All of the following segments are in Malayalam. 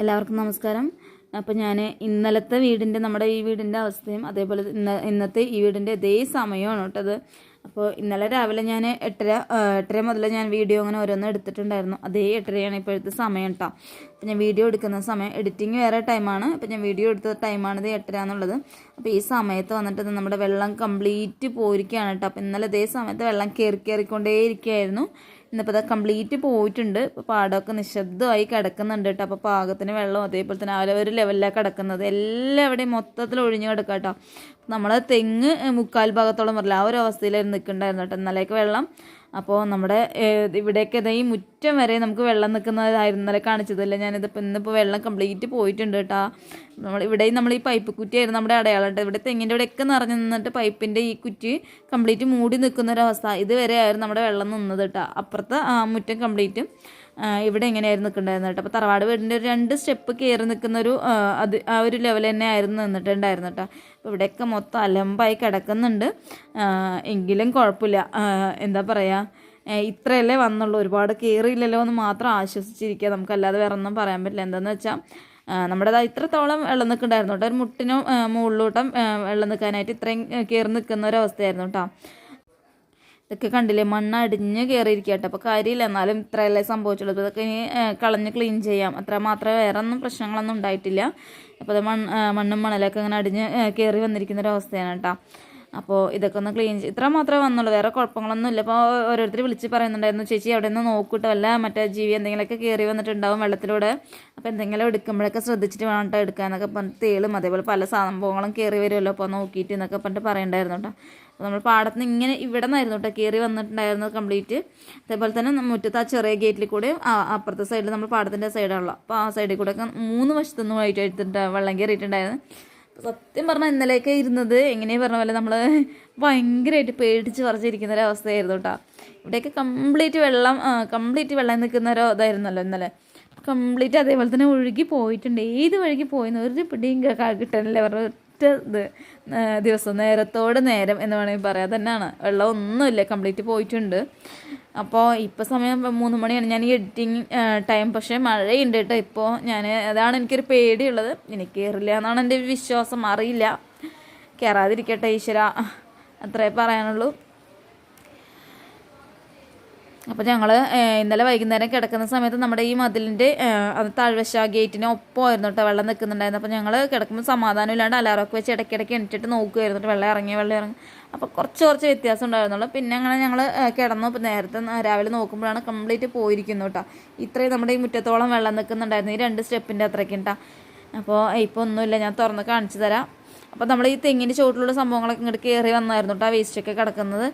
എല്ലാവർക്കും നമസ്കാരം. അപ്പോൾ ഞാൻ ഇന്നലത്തെ വീടിന്റെ നമ്മുടെ ഈ വീടിന്റെ അവസ്ഥയും അതേപോലെ ഇന്ന ഇന്നത്തെ ഈ വീടിന്റെ ഇതേ സമയമാണ് കേട്ടത് അപ്പോൾ ഇന്നലെ രാവിലെ ഞാൻ എട്ടര എട്ടര മുതൽ ഞാൻ വീഡിയോ അങ്ങനെ ഓരോന്ന് എടുത്തിട്ടുണ്ടായിരുന്നു. അതേ എട്ടരയാണ് ഇപ്പോഴത്തെ സമയം കേട്ടോ. അപ്പോൾ ഞാൻ വീഡിയോ എടുക്കുന്ന സമയം എഡിറ്റിംഗ് വേറെ ടൈമാണ് അപ്പോൾ ഞാൻ വീഡിയോ എടുത്ത ടൈമാണിത് എട്ടര എന്നുള്ളത്. അപ്പോൾ ഈ സമയത്ത് വന്നിട്ട് നമ്മുടെ വെള്ളം കംപ്ലീറ്റ് പോയിരിക്കുകയാണ് കേട്ടോ. അപ്പോൾ ഇന്നലെ ഇതേ സമയത്ത് വെള്ളം കയറി കയറിക്കൊണ്ടേ ഇരിക്കുകയായിരുന്നു ഇന്നിപ്പോൾ അത് കംപ്ലീറ്റ് പോയിട്ടുണ്ട്. ഇപ്പോൾ പാടമൊക്കെ നിശബ്ദമായി കിടക്കുന്നുണ്ട് കേട്ടോ. അപ്പോൾ പാകത്തിന് വെള്ളം അതേപോലെ തന്നെ ആ ഒരു ലെവലിലാണ് കിടക്കുന്നത്. എല്ലാവിടെയും മൊത്തത്തിൽ ഒഴിഞ്ഞു കിടക്കുക കേട്ടോ. നമ്മളെ തെങ്ങ് മുക്കാൽ ഭാഗത്തോളം വരില്ല. ആ ഒരു അവസ്ഥയിലായിരുന്നു നിൽക്കുന്നുണ്ടായിരുന്നു കേട്ടോ. ഇന്നലേക്ക് വെള്ളം അപ്പോൾ നമ്മുടെ ഇവിടെയൊക്കെ ഇതായി മുറ്റം വരെ നമുക്ക് വെള്ളം നിൽക്കുന്നതായിരുന്നു ഇന്നലെ കാണിച്ചതല്ലേ? ഞാനിതിപ്പോൾ ഇന്നിപ്പോൾ വെള്ളം കംപ്ലീറ്റ് പോയിട്ടുണ്ട് കേട്ടോ. നമ്മൾ ഇവിടെയും നമ്മൾ ഈ പൈപ്പ് കുറ്റിയായിരുന്നു നമ്മുടെ അടയാളം ഇവിടെ തെങ്ങിന്റെ ഇവിടെയൊക്കെ നിറഞ്ഞു നിന്നിട്ട് പൈപ്പിന്റെ ഈ കുറ്റി കംപ്ലീറ്റ് മൂടി നിൽക്കുന്ന ഒരു അവസ്ഥ ഇതുവരെ ആയിരുന്നു നമ്മുടെ വെള്ളം നിന്നത് കേട്ടോ. അപ്പുറത്തെ മുറ്റം കംപ്ലീറ്റും. ഇവിടെ എങ്ങനെയായിരുന്നു നിൽക്കുന്നുണ്ടായിരുന്നു അപ്പോൾ തറവാട് വീടിന്റെ ഒരു രണ്ട് സ്റ്റെപ്പ് കയറി നിൽക്കുന്ന ഒരു അത് ആ ഒരു ലെവൽ തന്നെ ആയിരുന്നു നിന്നിട്ടുണ്ടായിരുന്നു കേട്ടോ. അപ്പോൾ ഇവിടെയൊക്കെ മൊത്തം അലമ്പായി കിടക്കുന്നുണ്ട്. എങ്കിലും കുഴപ്പമില്ല. എന്താ പറയുക ഇത്രയല്ലേ വന്നുള്ളൂ. ഒരുപാട് കയറിയില്ലല്ലോ എന്ന് മാത്രം ആശ്വസിച്ചിരിക്കുക. നമുക്കല്ലാതെ വേറെ ഒന്നും പറയാൻ പറ്റില്ല. എന്താണെന്ന് വെച്ചാൽ നമ്മുടെ ഇത്രത്തോളം വെള്ളം നിൽക്കുന്നുണ്ടായിരുന്നു കേട്ടോ. ഒരു മുട്ടിനും മുകളിലോട്ടം വെള്ളം നിൽക്കാനായിട്ട് ഇത്രയും കയറി നിൽക്കുന്ന ഒരു അവസ്ഥയായിരുന്നു കേട്ടോ. ഇതൊക്കെ കണ്ടില്ലേ? മണ്ണ് അടിഞ്ഞ് കയറിയിരിക്കുക അപ്പോൾ കാര്യമില്ല. എന്നാലും ഇത്രയല്ലേ സംഭവിച്ചുള്ളൂ. അപ്പോൾ ഇതൊക്കെ ഇനി കളഞ്ഞ് ക്ലീൻ ചെയ്യാം. അത്ര മാത്രമേ വേറെ ഒന്നും പ്രശ്നങ്ങളൊന്നും ഉണ്ടായിട്ടില്ല. അപ്പോൾ അത് മണ്ണ് മണലൊക്കെ ഇങ്ങനെ അടിഞ്ഞ് കയറി വന്നിരിക്കുന്ന ഒരു അവസ്ഥയാണ് കേട്ടോ അപ്പോൾ ഇതൊക്കെ ഒന്ന് ക്ലീൻ ഇത്ര മാത്രമേ വന്നുള്ളൂ. വേറെ കുഴപ്പങ്ങളൊന്നും ഇല്ല. അപ്പോൾ ഓരോരുത്തർ വിളിച്ച് പറയുന്നുണ്ടായിരുന്നു ചേച്ചി അവിടെ നിന്ന് നോക്കിട്ടോ. അല്ല മറ്റേ ജീവി എന്തെങ്കിലുമൊക്കെ കയറി വന്നിട്ടുണ്ടാവും വെള്ളത്തിലൂടെ. അപ്പോൾ എന്തെങ്കിലും എടുക്കുമ്പോഴൊക്കെ ശ്രദ്ധിച്ചിട്ട് വേണം കേട്ടോ എടുക്കാനൊക്കെ പറഞ്ഞിട്ട് തേളും. അതേപോലെ പല സംഭവങ്ങളും കയറി വരുമല്ലോ. അപ്പോൾ നോക്കിയിട്ട് എന്നൊക്കെ പറഞ്ഞിട്ട് പറയണ്ടായിരുന്നു കേട്ടോ അപ്പോൾ നമ്മൾ പാടത്ത് നിന്ന് ഇങ്ങനെ ഇവിടെ നിന്നായിരുന്നു കേട്ടോ കയറി വന്നിട്ടുണ്ടായിരുന്നത് കംപ്ലീറ്റ്. അതേപോലെ തന്നെ മുറ്റത്ത് ആ ചെറിയ ഗേറ്റിൽ കൂടെ അപ്പുറത്തെ സൈഡിൽ നമ്മൾ പാടത്തിന്റെ സൈഡാണല്ലോ അപ്പോൾ ആ സൈഡിൽ കൂടെ ഒക്കെ മൂന്ന് വശത്തുനിന്ന് വൈറ്റ് എടുത്തിട്ട് വെള്ളം കയറിയിട്ടുണ്ടായിരുന്നു സത്യം പറഞ്ഞാൽ ഇന്നലെയൊക്കെ ഇരുന്നത് എങ്ങനെയാ പറഞ്ഞ പോലെ നമ്മൾ ഭയങ്കരമായിട്ട് പേടിച്ച് പറിച്ചിരിക്കുന്ന ഒരു അവസ്ഥയായിരുന്നു കേട്ടോ ഇവിടെയൊക്കെ കംപ്ലീറ്റ് വെള്ളം കംപ്ലീറ്റ് വെള്ളം നിൽക്കുന്ന ഒരു ഇതായിരുന്നല്ലോ ഇന്നലെ. കംപ്ലീറ്റ് അതേപോലെ തന്നെ ഒഴുകി പോയിട്ടുണ്ട്. ഏത് വഴിക്ക് പോയിന്ന് ഒരു പിടിയും കിട്ടാനല്ലേ. പറഞ്ഞ ഒറ്റ ഇത് ദിവസം നേരത്തോടെ നേരം എന്ന് വേണമെങ്കിൽ പറയാം. തന്നെയാണ്. വെള്ളം ഒന്നുമില്ല. കംപ്ലീറ്റ് പോയിട്ടുണ്ട്. അപ്പോൾ ഇപ്പോൾ സമയം മൂന്ന് മണിയാണ്. ഞാൻ ഈ എഡിറ്റിങ് ടൈം പക്ഷേ മഴയുണ്ട് കേട്ടോ ഇപ്പോൾ ഞാൻ അതാണ് എനിക്കൊരു പേടിയുള്ളത്. എനിക്ക് കയറില്ല എന്നാണ് എന്റെ വിശ്വാസം. അറിയില്ല. കയറാതിരിക്കട്ടെ ഈശ്വര. അത്രേ പറയാനുള്ളൂ. അപ്പോൾ ഞങ്ങൾ ഇന്നലെ വൈകുന്നേരം കിടക്കുന്ന സമയത്ത് നമ്മുടെ ഈ മതിലിന്റെ താഴ്വശ ഗേറ്റിന് ഒപ്പമായിരുന്നു കേട്ടോ വെള്ളം നിൽക്കുന്നുണ്ടായിരുന്നു അപ്പോൾ ഞങ്ങൾ കിടക്കുമ്പോൾ സമാധാനം ഇല്ലാണ്ട് അലാറൊക്കെ വെച്ച് ഇടയ്ക്കിടയ്ക്ക് എണിച്ചിട്ട് നോക്കുമായിരുന്നു കേട്ടോ വെള്ളം ഇറങ്ങി വെള്ളം ഇറങ്ങി. അപ്പോൾ കുറച്ച് കുറച്ച് വ്യത്യാസം ഉണ്ടായിരുന്നുള്ളൂ. പിന്നെ അങ്ങനെ ഞങ്ങൾ കിടന്നു. ഇപ്പോൾ നേരത്തെ രാവിലെ നോക്കുമ്പോഴാണ് കംപ്ലീറ്റ് പോയിരിക്കുന്നു കേട്ടോ. ഇത്രയും നമ്മുടെ ഈ മുറ്റത്തോളം വെള്ളം നിൽക്കുന്നുണ്ടായിരുന്നു ഈ രണ്ട് സ്റ്റെപ്പിന്റെ അത്രയ്ക്ക് കേട്ടോ. അപ്പോൾ ഇപ്പോൾ ഒന്നുമില്ല ഞാൻ തുറന്ന് കാണിച്ചു തരാം. അപ്പോൾ നമ്മൾ ഈ തെങ്ങിന്റെ ചുവട്ടിലുള്ള സംഭവങ്ങളൊക്കെ ഇങ്ങോട്ട് കയറി വന്നായിരുന്നു കേട്ടോ വേസ്റ്റൊക്കെ കിടക്കുന്നത്.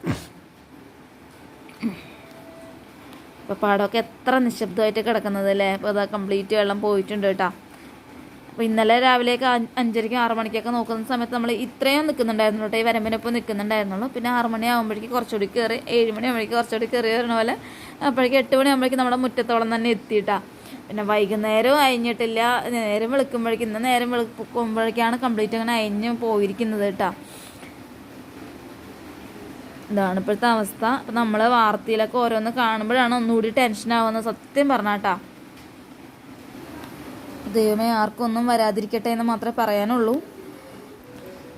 അപ്പോൾ പാടമൊക്കെ എത്ര നിശബ്ദമായിട്ട് കിടക്കുന്നത് അല്ലേ അപ്പോൾ അതാ കംപ്ലീറ്റ് വെള്ളം പോയിട്ടുണ്ട് കേട്ടോ. അപ്പോൾ ഇന്നലെ രാവിലെയൊക്കെ അഞ്ച് അഞ്ചരയ്ക്കും ആറ് മണിക്കൊക്കെ നോക്കുന്ന സമയത്ത് നമ്മൾ ഇത്രയും നിൽക്കുന്നുണ്ടായിരുന്നു കേട്ടോ. ഈ വരമ്പിനൊപ്പം നിൽക്കുന്നുണ്ടായിരുന്നുള്ളൂ പിന്നെ ആറ് മണി ആകുമ്പോഴേക്ക് കുറച്ചുകൂടി കയറി ഏഴ് മണി ആകുമ്പോഴേക്ക് കുറച്ചുകൂടി കയറി വരുന്ന പോലെ അപ്പോഴേക്ക് എട്ട് മണി ആകുമ്പോഴേക്ക് നമ്മുടെ മുറ്റത്തോളം തന്നെ എത്തിയിട്ടാ. പിന്നെ വൈകുന്നേരവും അയഞ്ഞിട്ടില്ല നേരം വിളിക്കുമ്പോഴേക്കും ഇന്ന് നേരം വിളിക്കുമ്പോഴേക്കാണ് കംപ്ലീറ്റ് അങ്ങനെ അയഞ്ഞ് പോയിരിക്കുന്നത് കേട്ടോ. ഇതാണ് ഇപ്പോഴത്തെ അവസ്ഥ. അപ്പം നമ്മൾ വാർത്തയിലൊക്കെ ഓരോന്ന് കാണുമ്പോഴാണ് ഒന്നുകൂടി ടെൻഷൻ ആവുന്നത്. സത്യം പറഞ്ഞാട്ടാ. ദൈവമേ ആർക്കും ഒന്നും വരാതിരിക്കട്ടെ എന്ന് മാത്രമേ പറയാനുള്ളൂ.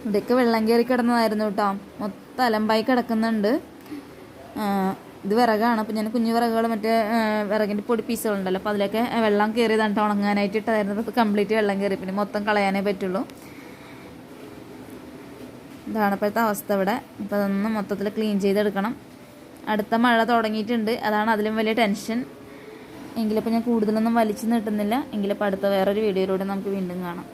ഇതൊക്കെ വെള്ളം കയറി കിടന്നതായിരുന്നു കേട്ടോ. മൊത്തം അലമ്പായി കിടക്കുന്നുണ്ട്. ഇത് വിറകാണ്. അപ്പം ഞാൻ കുഞ്ഞു വിറകുകൾ മറ്റേ വിറകിന്റെ പൊടി പീസുകളുണ്ടല്ലോ. അപ്പോൾ അതിലൊക്കെ വെള്ളം കയറിയതാണ് ട്ടോ ഉണങ്ങാനായിട്ട് ഇട്ടതായിരുന്നു. അപ്പോൾ കംപ്ലീറ്റ് വെള്ളം കയറി. പിന്നെ മൊത്തം കളയാനേ പറ്റുള്ളൂ. ഇതാണ് ഇപ്പോഴത്തെ അവസ്ഥ ഇവിടെ. അപ്പോൾ അതൊന്ന് മൊത്തത്തിൽ ക്ലീൻ ചെയ്തെടുക്കണം. അടുത്ത മഴ തുടങ്ങിയിട്ടുണ്ട്. അതാണ് അതിലും വലിയ ടെൻഷൻ എങ്കിലിപ്പോൾ ഞാൻ കൂടുതലൊന്നും വലിച്ചു നീട്ടുന്നില്ല. എങ്കിലിപ്പോൾ അടുത്ത വേറൊരു വീഡിയോയിലൂടെ നമുക്ക് വീണ്ടും കാണാം.